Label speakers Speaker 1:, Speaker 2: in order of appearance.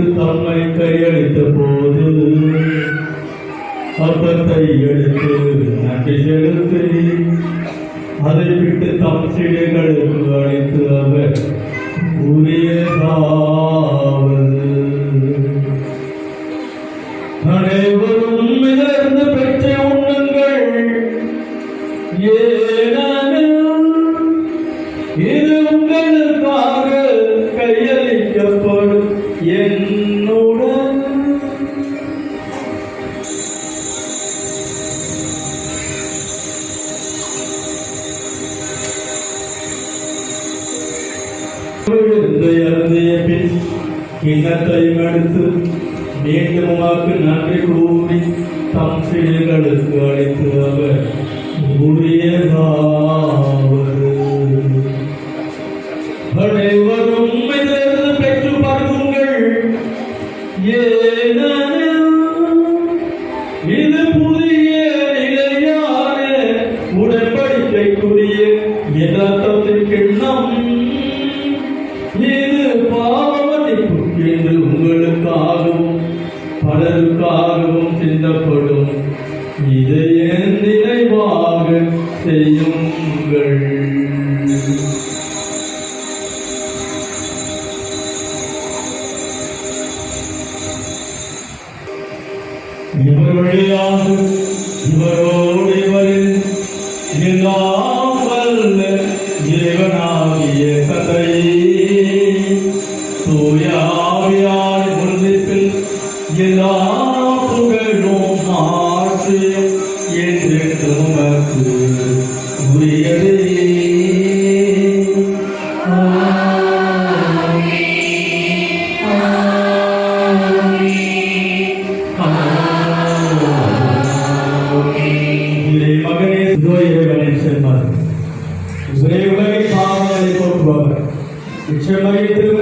Speaker 1: என்று தம்மை கையளித்த போது அப்பத்தை எடுத்து நன்றி செலுத்தி அதை விட்டு தம் சீடர்களுக்கு அழைத்து அவர் கூறியதாவது அனைவரும் இதிலிருந்து பெற்று உண்ணுங்கள் ஏனெனில் இது உங்களுக்காக கையளிக்கப்படும். என்னுடன் விருந்தை அருந்திய பின் கிண்ணத்தையும் எடுத்து மீண்டும் உமக்கு நன்றி யதார்த்தத்தின் இது பாவமன்னிப்பு என்று உங்களுக்காகவும் பலருக்காகவும் சிந்தப்படும். இதை என் நினைவாக செய்யுங்கள் இவர் வழியாக இவரோடு இவரில் இருந்தால் மகனே இதோ இறைவனை செல்வார் ஒரே உலகை பாவங்களை போக்குபவர் நிச்சயமாக திரு